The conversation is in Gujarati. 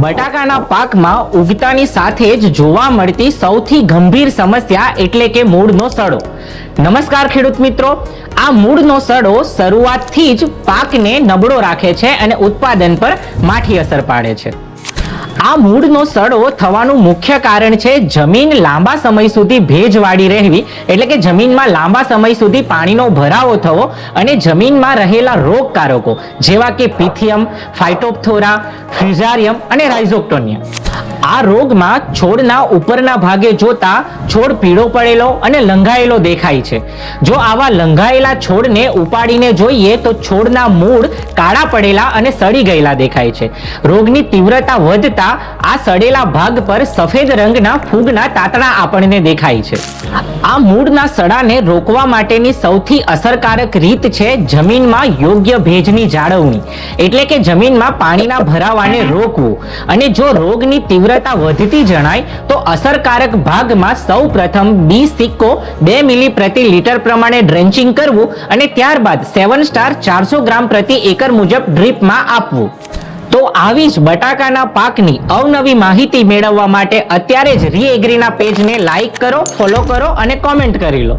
બટાકાના પાકમાં ઉગતાની સાથે જ જોવા મળતી સૌથી ગંભીર સમસ્યા એટલે કે મૂળનો સડો. નમસ્કાર ખેડૂત મિત્રો, આ મૂળનો સડો શરૂઆતથી જ પાકને નબળો રાખે છે અને ઉત્પાદન પર માઠી અસર પાડે છે. આ મૂળનો સડો થવાનું મુખ્ય કારણ છે જમીન લાંબા સમય સુધી ભેજવાળી રહેવી. એટલે કે જમીનમાં લાંબા સમય સુધી પાણીનો ભરાવો થવો અને જમીનમાં રહેલા રોગકારકો જેવા કે પિથિયમ ફાઇટોપ્થોરા ફ્યુઝારિયમ અને રાઇઝોક્ટોનિયા આ રોગમાં છોડના ઉપરના ભાગે જોતા છોડ પીળો પડેલો અને લંઘાયેલો દેખાય છે. જો આવા લંઘાયેલા છોડને ઉપાડીને જોઈએ તો છોડના મૂળ કાળા પડેલા અને સડી ગયેલા દેખાય છે. રોગની તીવ્રતા વધતા આ સડેલા ભાગ પર સફેદ રંગના ફૂગના તાતણા આપણને દેખાય છે. આ મૂળના સડાને રોકવા માટેની સૌથી અસરકારક રીત છે જમીનમાં યોગ્ય ભેજની જાળવણી. એટલે કે જમીનમાં પાણીના ભરાવાને રોકવું. અને જો રોગની તીવ્રતા વધતી જણાય, તો અસરકારક ભાગમાં સૌ પ્રથમ બી સિક્કો બે મિલી પ્રતિ લીટર પ્રમાણે ડ્રેન્ચિંગ કરવું અને ત્યારબાદ સેવન સ્ટાર ચારસો ગ્રામ પ્રતિ એકર મુજબ ડ્રીપમાં આપવું. તો આવી જ બટાકાના પાકની અવનવી માહિતી મેળવવા માટે અત્યારે જ રીએગ્રીના પેજને લાઈક કરો ફોલો કરો અને કોમેન્ટ કરી લો.